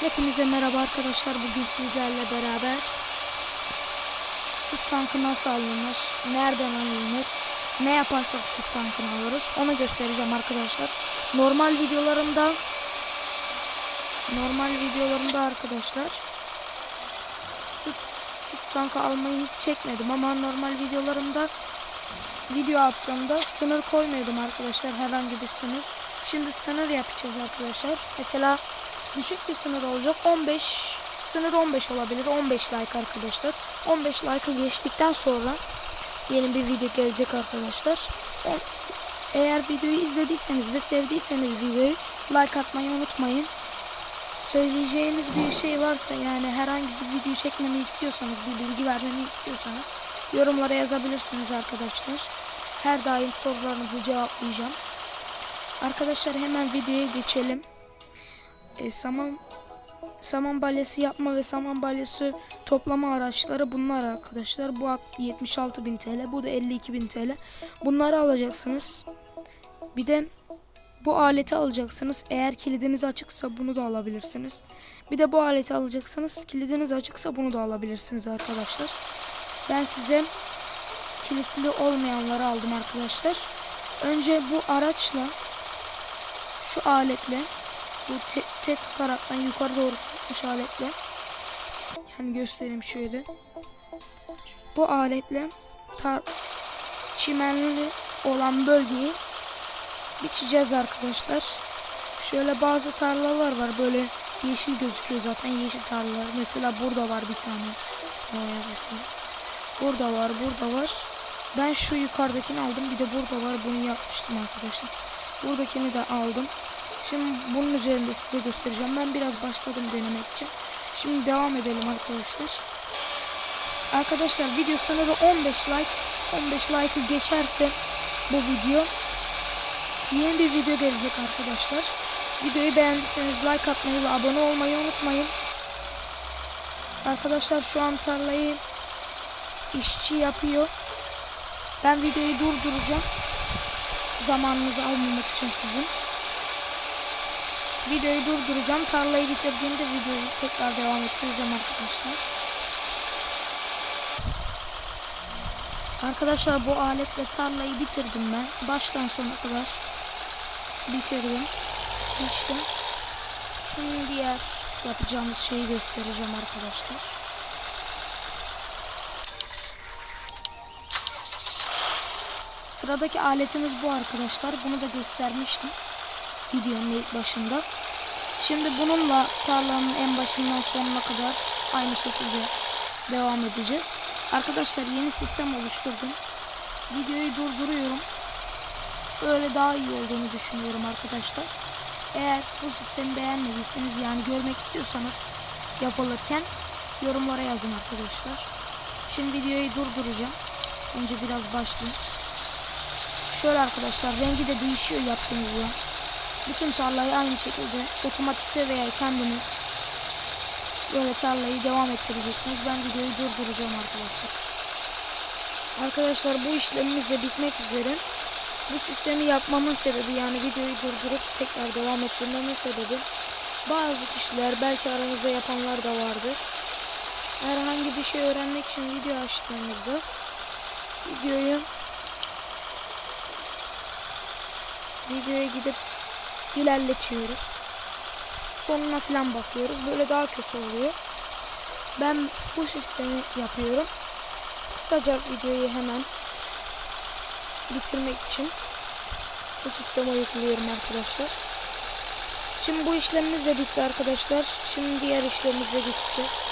Hepinize merhaba arkadaşlar. Bugün sizlerle beraber süt tankı nasıl alınır, nereden alınır, ne yaparsak süt tankını alırız onu göstereceğim arkadaşlar. Normal videolarımda normal videolarımda arkadaşlar süt, süt tankı almayı hiç çekmedim ama normal videolarımda video attığımda sınır koymuyordum arkadaşlar herhangi bir sınır. Şimdi sınır yapacağız arkadaşlar. Mesela düşük bir sınır olacak. 15 sınır 15 olabilir. 15 like arkadaşlar. 15 like'ı geçtikten sonra yeni bir video gelecek arkadaşlar. Eğer videoyu izlediyseniz ve sevdiyseniz videoyu like atmayı unutmayın. Söyleyeceğiniz bir şey varsa yani herhangi bir video çekmemi istiyorsanız, bir bilgi vermemi istiyorsanız yorumlara yazabilirsiniz arkadaşlar. Her daim sorularınızı cevaplayacağım. Arkadaşlar hemen videoya geçelim. E, saman saman balyası yapma ve saman balyası toplama araçları bunlar arkadaşlar. Bu ak- 76.000 TL, bu da 52.000 TL. Bunları alacaksınız. Bir de bu aleti alacaksınız. Eğer kilidiniz açıksa bunu da alabilirsiniz. Bir de bu aleti alacaksınız. Kilidiniz açıksa bunu da alabilirsiniz arkadaşlar. Ben size kilitli olmayanları aldım arkadaşlar. Önce bu araçla şu aletle bu te- tek taraftan yukarı doğru tutmuş aletle yani göstereyim şöyle. Bu aletle tar çimenli olan bölgeyi biçeceğiz arkadaşlar. Şöyle bazı tarlalar var böyle yeşil gözüküyor zaten yeşil tarlalar. Mesela burada var bir tane. Basayım. burada var burada var. Ben şu yukarıdakini aldım bir de burada var. Bunu yapmıştım arkadaşlar. Buradakini de aldım Şimdi bunun üzerinde size göstereceğim. Ben biraz başladım denemek için. Şimdi devam edelim arkadaşlar. Arkadaşlar video sınırı 15 like. 15 like'ı geçerse bu video yeni bir video gelecek arkadaşlar. Videoyu beğendiyseniz like atmayı ve abone olmayı unutmayın. Arkadaşlar şu an tarlayı işçi yapıyor. Ben videoyu durduracağım. Zamanınızı almamak için sizin. Videoyu durduracağım. Tarlayı bitirdiğimde videoyu tekrar devam ettireceğim arkadaşlar. Arkadaşlar bu aletle tarlayı bitirdim ben. Baştan sona kadar bitirdim. Biçtim. Şimdi diğer yapacağımız şeyi göstereceğim arkadaşlar. Sıradaki aletimiz bu arkadaşlar. Bunu da göstermiştim videonun ilk başında. Şimdi bununla tarlanın en başından sonuna kadar aynı şekilde devam edeceğiz. Arkadaşlar yeni sistem oluşturdum. Videoyu durduruyorum. Böyle daha iyi olduğunu düşünüyorum arkadaşlar. Eğer bu sistemi beğenmediyseniz yani görmek istiyorsanız yapılırken yorumlara yazın arkadaşlar. Şimdi videoyu durduracağım. Önce biraz başlayayım. Şöyle arkadaşlar rengi de değişiyor yaptığınızda. Bütün tarlayı aynı şekilde otomatikte veya kendiniz böyle tarlayı devam ettireceksiniz. Ben videoyu durduracağım arkadaşlar. Arkadaşlar bu işlemimiz de bitmek üzere. Bu sistemi yapmamın sebebi yani videoyu durdurup tekrar devam ettirmemin sebebi bazı kişiler belki aranızda yapanlar da vardır. Herhangi bir şey öğrenmek için video açtığınızda videoyu videoya gidip ilerletiyoruz. Sonuna falan bakıyoruz. Böyle daha kötü oluyor. Ben bu sistemi yapıyorum. Kısaca videoyu hemen bitirmek için bu sisteme yüklüyorum arkadaşlar. Şimdi bu işlemimiz de bitti arkadaşlar. Şimdi diğer işlemimize geçeceğiz.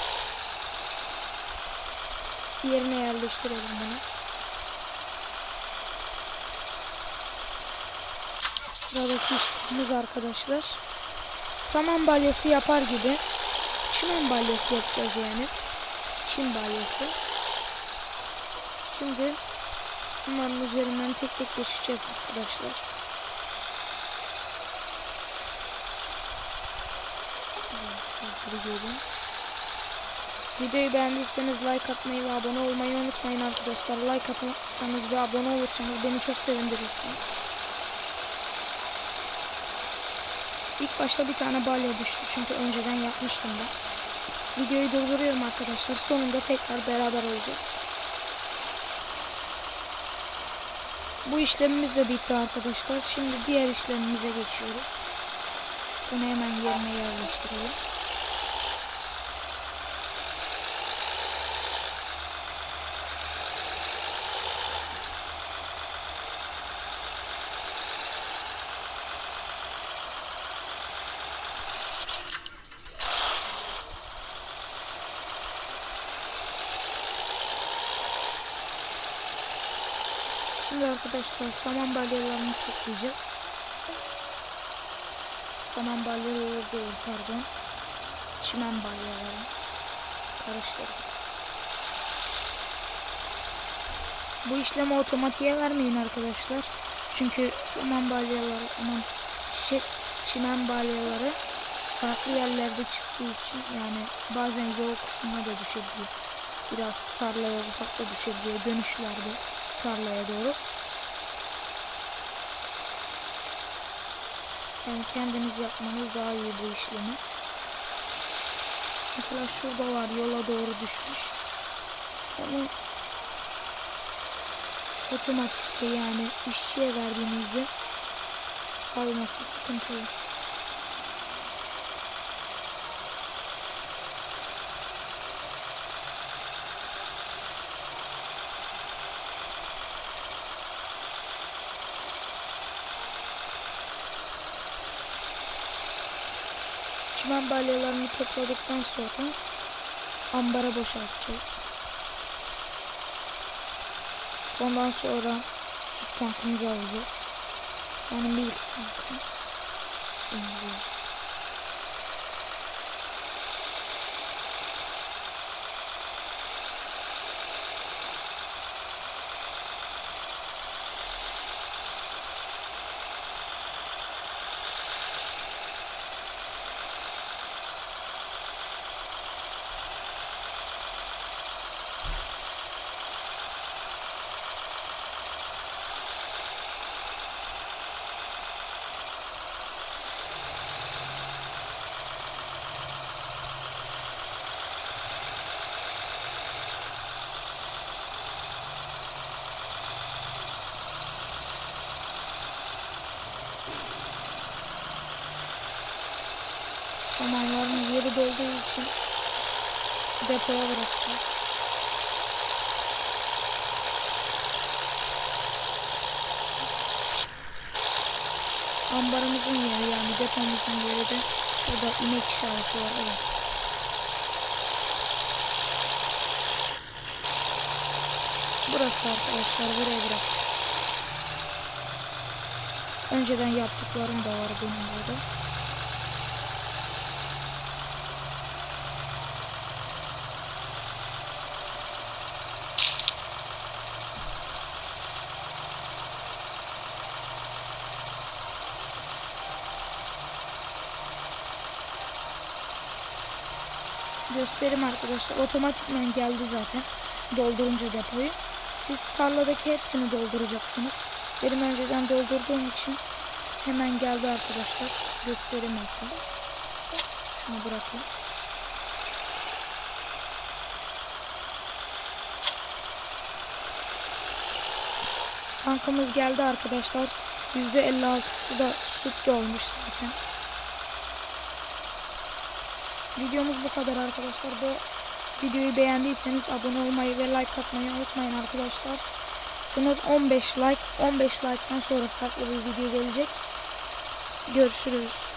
Yerine yerleştirelim bunu. Sıradaki işlemimiz arkadaşlar. Saman balyası yapar gibi çimen balyası yapacağız yani. Çim balyası. Şimdi bunların üzerinden tek tek geçeceğiz arkadaşlar. Evet. Videoyu beğendiyseniz like atmayı ve abone olmayı unutmayın arkadaşlar. Like atarsanız ve abone olursanız beni çok sevindirirsiniz. İlk başta bir tane balya düştü çünkü önceden yapmıştım ben. Videoyu durduruyorum arkadaşlar. Sonunda tekrar beraber olacağız. Bu işlemimiz de bitti arkadaşlar. Şimdi diğer işlemimize geçiyoruz. Bunu hemen yerine yerleştirelim. Şimdi arkadaşlar saman balyalarını toplayacağız. Saman balyaları değil pardon. Çimen balyaları. Karıştırdım. Bu işlemi otomatiğe vermeyin arkadaşlar. Çünkü saman balyaları aman çiçek çimen balyaları farklı yerlerde çıktığı için yani bazen yol kısmına da düşebiliyor. Biraz tarlaya uzakta düşebiliyor dönüşlerde tarlaya doğru. Yani kendiniz yapmanız daha iyi bu işlemi. Mesela şurada var yola doğru düşmüş. Onu otomatikte yani işçiye verdiğinizde alması sıkıntılı. Çimen balyalarını topladıktan sonra ambara boşaltacağız. Ondan sonra süt tankımızı alacağız. Yani tankını indireceğiz. Yeri dolduğu için depoya bırakacağız. Ambarımızın yeri yani depomuzun yeri de şurada inek işareti var orası. Burası arkadaşlar buraya bırakacağız. Önceden yaptıklarım da var benim burada. Göstereyim arkadaşlar. Otomatikman geldi zaten. Doldurunca depoyu. Siz tarladaki hepsini dolduracaksınız. Benim önceden doldurduğum için hemen geldi arkadaşlar. Göstereyim hatta. Şunu bırakayım. Tankımız geldi arkadaşlar. %56'sı da süt dolmuş zaten. Videomuz bu kadar arkadaşlar. Bu videoyu beğendiyseniz abone olmayı ve like atmayı unutmayın arkadaşlar. Sınır 15 like. 15 like'tan sonra farklı bir video gelecek. Görüşürüz.